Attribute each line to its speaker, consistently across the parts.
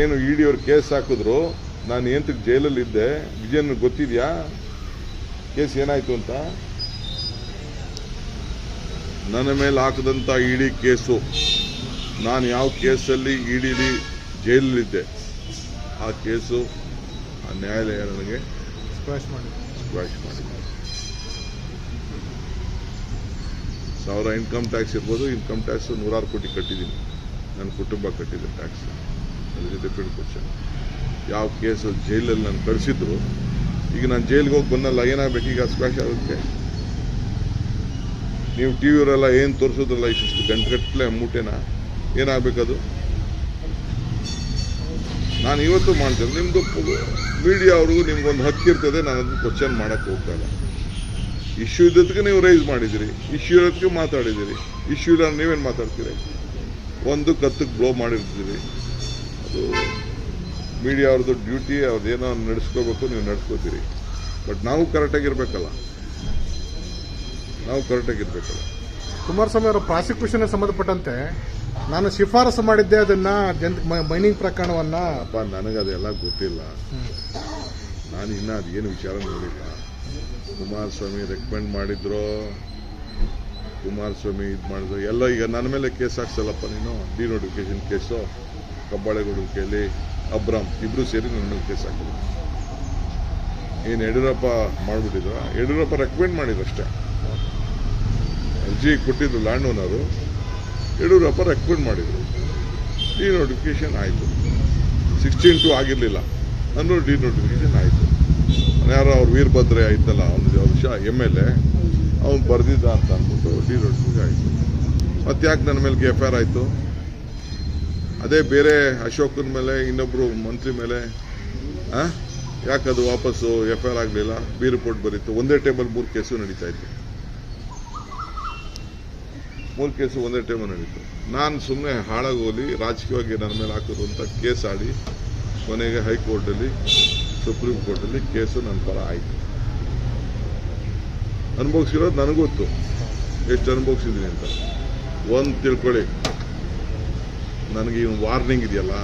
Speaker 1: ಏನು ಇಡಿ ಅವ್ರು ಕೇಸ್ ಹಾಕಿದ್ರು ನಾನು ಏಂತಕ್ಕೆ ಜೈಲಲ್ಲಿ ಇದ್ದೆ ವಿಜಯನ್ ಗೊತ್ತಿದ್ಯಾ? ಕೇಸ್ ಏನಾಯ್ತು ಅಂತ? ನನ್ನ ಮೇಲೆ ಹಾಕದಂಥ ಇಡಿ ಕೇಸು. ನಾನು ಯಾವ ಕೇಸಲ್ಲಿ ಇಡಿಲಿ ಜೈಲಲ್ಲಿದ್ದೆ ಆ ಕೇಸು ಆ ನ್ಯಾಯಾಲಯ ನನಗೆ
Speaker 2: ಸ್ಕ್ವಾಶ್ ಮಾಡಿ
Speaker 1: ಸ್ಕ್ವಾಶ್ ಮಾಡಿ ಸಾವಿರ ಇನ್ಕಮ್ ಟ್ಯಾಕ್ಸ್ ಇರ್ಬೋದು ಇನ್ಕಮ್ ಟ್ಯಾಕ್ಸ್ ನೂರಾರು ಕೋಟಿ ಕಟ್ಟಿದ್ದೀನಿ. ನನ್ನ ಕುಟುಂಬ ಕಟ್ಟಿದೆ ಟ್ಯಾಕ್ಸ್. ಅದ್ರ ಡಿಫ್ರೆಂಟ್ ಕ್ವಶನ್ ಯಾವ ಕೇಸ್ ಜೈಲಲ್ಲಿ ನಾನು ಕಳಿಸಿದ್ರು, ಈಗ ನಾನು ಜೈಲಿಗೆ ಹೋಗಿ ಬಂದಲ್ಲ, ಏನಾಗಬೇಕು? ಈಗ ಸ್ಕ್ವಾಶ್ ಆಗುತ್ತೆ. ನೀವು ಟಿ ವಿಯವರೆಲ್ಲ ಏನು ತೋರಿಸೋದ್ರಲ್ಲ ಇಷ್ಟು ಗಂಟೆಗಟ್ಟಲೆ ಮೂಟೆನ? ಏನಾಗಬೇಕದು ನಾನು ಇವತ್ತು ಮಾಡ್ತೇನೆ. ನಿಮ್ಮದು ಮೀಡಿಯಾ ಅವ್ರಿಗೂ ನಿಮ್ಗೊಂದು ಹಕ್ಕಿರ್ತದೆ ನಾನು ಅದನ್ನು ಕ್ವಶನ್ ಮಾಡೋಕ್ಕೆ ಹೋಗ್ತಾ ಇಲ್ಲ. ಇಶ್ಯೂ ಇದ್ದದಕ್ಕೆ ನೀವು ರೈಸ್ ಮಾಡಿದಿರಿ ಇಶ್ಯೂ ಇರೋದಕ್ಕೆ ಮಾತಾಡಿದಿರಿ ಇಶ್ಯೂ ಇಲ್ಲ ನೀವೇನು ಮಾತಾಡ್ತೀರಿ? ಒಂದು ಕತ್ತಕ್ಕೆ ಬ್ಲೋ ಮಾಡಿರ್ತೀರಿ. ಅದು ಮೀಡಿಯಾ ಅವ್ರದ್ದು ಡ್ಯೂಟಿ ಅವ್ರದ್ದೇನೋ ನಡೆಸ್ಕೋಬೇಕು ನೀವು ನಡೆಸ್ಕೋತೀರಿ. ಬಟ್ ನಾವು ಕರೆಕ್ಟಾಗಿರ್ಬೇಕಲ್ಲ ನಾವು ಕರೆಕ್ಟಾಗಿರ್ಬೇಕಲ್ಲ
Speaker 2: ಕುಮಾರಸ್ವಾಮಿ ಅವರ ಪ್ರಾಸಿಕ್ಯೂಷನ್ ಸಂಬಂಧಪಟ್ಟಂತೆ ನಾನು ಶಿಫಾರಸು ಮಾಡಿದ್ದೆ ಅದನ್ನ ಮೈನಿಂಗ್ ಪ್ರಕರಣವನ್ನ
Speaker 1: ಅಪ್ಪ ನನಗದೆಲ್ಲ ಗೊತ್ತಿಲ್ಲ. ನಾನು ಇನ್ನೂ ಅದೇನು ವಿಚಾರ ನೋಡಿಲ್ಲ. ಕುಮಾರಸ್ವಾಮಿ ರೆಕಮೆಂಡ್ ಮಾಡಿದ್ರು ಕುಮಾರಸ್ವಾಮಿ ಇದು ಮಾಡಿದ್ರು ಎಲ್ಲ ಈಗ ನನ್ನ ಮೇಲೆ ಕೇಸ್ ಹಾಕ್ಸಲ್ಲಪ್ಪ ನೀನು ಡಿ ಡಿನೋಟಿಫಿಕೇಶನ್ ಕೇಸು ಕಬ್ಬಾಳೆಗುಡಿಕೆಯಲ್ಲಿ ಅಬ್ರಾಮ್, ಇಬ್ರು ಸೇರಿ ನನ್ನ ಕೇಸ್ ಹಾಕಿದ್ರು. ಏನು ಯಡಿಯೂರಪ್ಪ ಮಾಡಿಬಿಟ್ಟಿದ್ರ? ಯಡಿಯೂರಪ್ಪ ರೆಕಮೆಂಡ್ ಮಾಡಿದ್ರು ಅಷ್ಟೇ. ಅರ್ಜಿ ಕೊಟ್ಟಿದ್ರು ಲ್ಯಾಂಡ್ ಓನರು ಯಡಿಯೂರಪ್ಪ ರೆಕಮೆಂಡ್ ಮಾಡಿದ್ರು. ಡಿನೋಟಿಫಿಕೇಶನ್ ಆಯಿತು. ಸಿಕ್ಸ್ಟೀನ್ ಟು ಆಗಿರಲಿಲ್ಲ. ಡಿ ನೋಟಿಫಿಕೇಶನ್ ಆಯಿತು. ಯಾರೋ ಅವ್ರು ವೀರಭದ್ರೆ ಆಯ್ತಲ್ಲ, ಅವ್ನು ವರ್ಷ ಎಂ ಎಲ್ ಎ ಅವ್ನು ಬರ್ದಿದ್ದ ಅಂತ ಅಂದ್ಬಿಟ್ಟು ಡಿನೋಟಿಫಿಕೇಶನ್ ಆಯಿತು. ಮತ್ತೆ ಯಾಕೆ ನನ್ನ ಮೇಲೆ ಎಫ್ ಐ ಆರ್ ಆಯಿತು. ಅದೇ ಬೇರೆ ಅಶೋಕನ ಮೇಲೆ ಇನ್ನೊಬ್ಬರು ಮಂತ್ರಿ ಮೇಲೆ? ಯಾಕದು ವಾಪಸ್ಸು ಎಫ್ ಐ ಆರ್ ಆಗಲಿಲ್ಲ? ಬಿ ರಿಪೋರ್ಟ್ ಬರೀತು. ಒಂದೇ ಟೇಬಲ್ ಮೂರು ಕೇಸು ನಡೀತಾ ಇತ್ತು ಮೂರು ಕೇಸು ಒಂದೇ ಟೇಬಲ್ ನಡೀತು. ನಾನು ಸುಮ್ಮನೆ ಹಾಳಾಗೋಲಿ, ರಾಜಕೀಯವಾಗಿ ನನ್ನ ಮೇಲೆ ಹಾಕಿದ್ರು ಅಂತ ಕೇಸ್ ಆಡಿ ಕೊನೆಗೆ ಹೈಕೋರ್ಟಲ್ಲಿ, ಸುಪ್ರೀಂ ಕೋರ್ಟಲ್ಲಿ ಕೇಸು ನನ್ನ ಪರ ಆಯಿತು. ಅನುಭವಿಸಿರೋದು ನನಗೊತ್ತು ಎಷ್ಟು ಅನುಭವಿಸಿದ್ದೀನಿ ಅಂತ. ಒಂದು ತಿಳ್ಕೊಳ್ಳಿ. ನನಗೆ ಈ ವಾರ್ನಿಂಗ್ ಇದೆಯಲ್ಲ?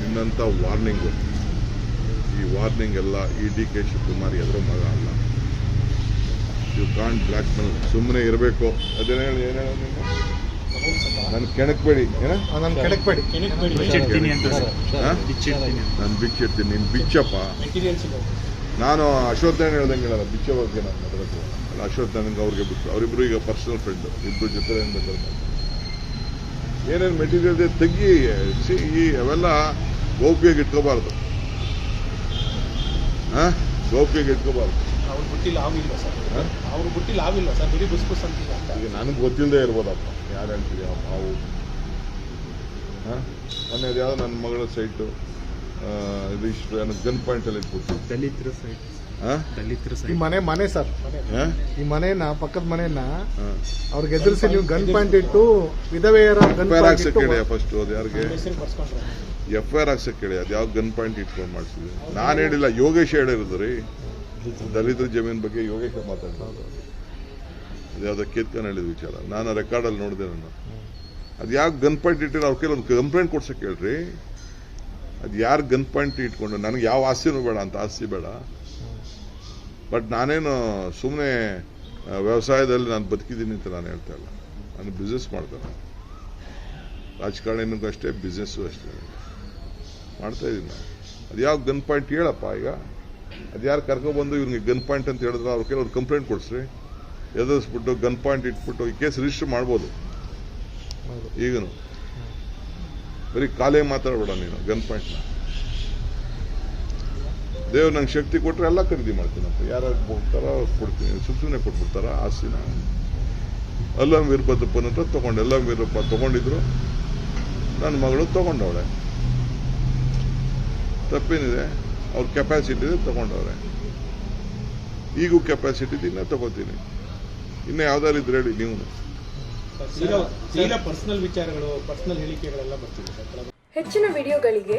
Speaker 1: ನಿನ್ನಂಥ ವಾರ್ನಿಂಗು ಈ ವಾರ್ನಿಂಗ್ ಎಲ್ಲ ಈ ಡಿ ಕೆ ಶಿವಕುಮಾರ್ ಎದುರು ಮಗ ಅಲ್ಲ. ಯು ಕಾಂಟ್ ಬ್ಲ್ಯಾಕ್ ಮೇಲ್ ಸುಮ್ಮನೆ ಇರಬೇಕು. ಅದೇನು ಹೇಳಿ ಏನು ಹೇಳಿ ನೀನು? ನನ್ನ ಕೆಣಕ್ಬೇಡಿ ಏನ?
Speaker 2: ನಾನು
Speaker 3: ಕೆಣಕ್ಬೇಡಿ?
Speaker 1: ನಾನು ಬಿಚ್ಚಿಡ್ತೀನಿ. ನೀನು ಬಿಚ್ಚಪ್ಪ. ನಾನು ಅಶ್ವತ್ಥಾಯಣ ಹೇಳ್ದಂಗೆ ಹೇಳಲ್ಲ ಬಿಚ್ಚ ಬಗ್ಗೆ ನಾನು ಮಾತಾಡೋದು. ಅಲ್ಲ ಅವ್ರಿಗೆ ಬಿಟ್ಟು ಅವರಿಬ್ರು ಈಗ ಪರ್ಸನಲ್ ಫ್ರೆಂಡ್ ಇಬ್ರು ಜೊತೆ ಏನು ಬೇಕಾದ್ರೆ ಮಾಡ್ತಾರೆ. ಏನೇನು ಮೆಟೀರಿಯಲ್ ಇದೆ ತೆಗಿ ಸಿ ಈ ಅವೆಲ್ಲ ಗೌಪ್ಯಗೆ ಇಟ್ಕೋಬಾರ್ದು. ಹಾ ಗೌಪ್ಯಗೆ ಇಟ್ಕೋಬಾರ್ದು.
Speaker 4: ಅವ್ರ ಬುಟ್ಟಿ ಲಾವಿಲ್ಲ ಸರ್.
Speaker 1: ಅವ್ರು
Speaker 4: ಅವ್ರ ಬುಟ್ಟಿ ಲಾವಿಲ್ಲ ಸರ್. ಬಿಡಿ ಬುಸ್ ಬುಸ್ ಅಂತಿಲ್ಲ ಅಂತ.
Speaker 1: ಈಗ ನನಗೆ ಗೊತ್ತಿಲ್ಲದೆ ಇರ್ಬೋದಪ್ಪ. ಯಾರು ಹೇಳ್ತೀರಿ ಆ ಮಾವು? ಹಾಂ ಮೊನ್ನೆ ಯಾವ್ದು ನನ್ನ ಮಗಳ ಸೈಟು ಇದು ಇಷ್ಟು ಏನೋ ಗನ್ ಪಾಯಿಂಟಲ್ಲಿ ಇಟ್ಬಿಟ್ಟು
Speaker 3: ದಲಿತರ
Speaker 1: ಸೈಟ್.
Speaker 3: ದಲಿತರ
Speaker 2: ಈ ಮನೆ ಮನೆ ಸರ್. ಈ ಮನೆನ ಪಕ್ಕದ
Speaker 1: ಮನೆಯನ್ನ
Speaker 2: ಅವ್ರಿಗೆ ಎದುರಿಸಿ ನೀವು ಗನ್ ಪಾಯಿಂಟ್ ಇಟ್ಟು ವಿಧವೆಯರ
Speaker 1: gun F
Speaker 2: I
Speaker 1: R
Speaker 2: point
Speaker 1: ಹೇಳಿ ಫಸ್ಟ್ ಅದು ಯಾರಿಗೆ? ಎಫ್ ಐ ಆರ್ ಹಾಕ್ಸಕ್ ಹೇಳಿ ಅದು ಯಾವ ಗನ್ ಪಾಯಿಂಟ್ ಇಟ್ಕೊಂಡು ಮಾಡಿಸಿದ್ವಿ ನಾನು ಹೇಳಿಲ್ಲ ಯೋಗೇಶ್ ಹೇಳಿರೋದು ರೀ. ದಲಿತರ ಜಮೀನ್ ಬಗ್ಗೆ ಯೋಗೇಶ ಮಾತಾಡ್ತಾರೆ. ಅದು ಯಾವುದೋ ಕೇತ್ಕನ್ ಹೇಳಿದ ವಿಚಾರ. ನಾನು ರೆಕಾರ್ಡಲ್ಲಿ ನೋಡಿದೆ ನಾನು. ಅದು ಯಾಕೆ ಗನ್ ಪಾಯಿಂಟ್ ಇಟ್ಟಿರೋ ಅವ್ರ ಕೆಲವೊಂದು ಕಂಪ್ಲೇಂಟ್ ಕೊಡ್ಸಕ್ಕೆ ಹೇಳ್ರಿ. ಅದು ಯಾರು ಗನ್ ಪಾಯಿಂಟ್ ಇಟ್ಕೊಂಡು ನನಗೆ ಯಾವ ಆಸ್ತಿನೂ ಬೇಡ ಅಂತ ಆಸ್ತಿ ಬೇಡ. ಬಟ್ ನಾನೇನು ಸುಮ್ಮನೆ ವ್ಯವಸಾಯದಲ್ಲಿ ನಾನು ಬದುಕಿದ್ದೀನಿ ಅಂತ ನಾನು ಹೇಳ್ತಾ ಇಲ್ಲ. ನಾನು ಬಿಸ್ನೆಸ್ ಮಾಡ್ತಾನೆ ರಾಜಕಾರಣಿನೂ ಅಷ್ಟೇ ಬಿಸ್ನೆಸ್ಸು ಅಷ್ಟೇ. ಮಾಡ್ತಾ ಇದ್ದೀನಿ ನಾನು. ಅದು ಯಾವ ಗನ್ ಪಾಯಿಂಟ್ ಹೇಳಪ್ಪ ಈಗ? ಅದು ಯಾರು ಕರ್ಕೊಬಂದು ಇವ್ರಿಗೆ ಗನ್ ಪಾಯಿಂಟ್ ಅಂತ ಹೇಳಿದ್ರೆ ಅವ್ರ ಕೆಲವ್ರು ಕಂಪ್ಲೇಂಟ್ ಕೊಡಿಸ್ರಿ. ಎದುರಿಸ್ಬಿಟ್ಟು ಗನ್ ಪಾಯಿಂಟ್ ಇಟ್ಬಿಟ್ಟು ಈ ಕೇಸ್ ರಿಜಿಸ್ಟರ್ ಮಾಡ್ಬೋದು. ಈಗನು. ಬರೀ ಕಾಲೇ ಮಾತಾಡ್ಬೇಡ ನೀನು ಗನ್ ಪಾಯಿಂಟ್ನ ದೇವ್ರು ನಂಗೆ ಶಕ್ತಿ ಕೊಟ್ಟರೆ ಎಲ್ಲ ಖರೀದಿ ಮಾಡ್ತೀನಪ್ಪ ಯಾರು ಹೋಗ್ತಾರ ಕೊಡ್ತೀನಿ. ಸುಮ್ಮನೆ ಕೊಟ್ಬಿಡ್ತಾರ? ಆಸ್ತಿನ. ಅಲ್ಲಂ ವೀರಭದ್ರಪ್ಪನ ಹತ್ರ ತೊಗೊಂಡು. ಎಲ್ಲ ವೀರಪ್ಪ ತಗೊಂಡಿದ್ರು. ನನ್ನ ಮಗಳು ತೊಗೊಂಡವಳೆ. ತಪ್ಪೇನಿದೆ. ಅವ್ರ ಕೆಪಾಸಿಟಿ ಇದೆ ತೊಗೊಂಡವ್ರೆ. ಈಗೂ ಕೆಪಾಸಿಟಿ ಇದೆ ಇನ್ನೂ ತಗೋತೀನಿ. ಇನ್ನು ಯಾವ್ದಾರು ಇದ್ರೆ ಹೇಳಿ ನೀವು.
Speaker 4: ತೀರಾ ತೀರಾ ಪರ್ಸನಲ್ ವಿಚಾರಗಳು ಪರ್ಸನಲ್ ಹೇಳಿಕೆಗಳೆಲ್ಲ ಬರ್ತಿದೆ ಸರ್.
Speaker 5: ಹೆಚ್ಚಿನ ವಿಡಿಯೋಗಳಿಗೆ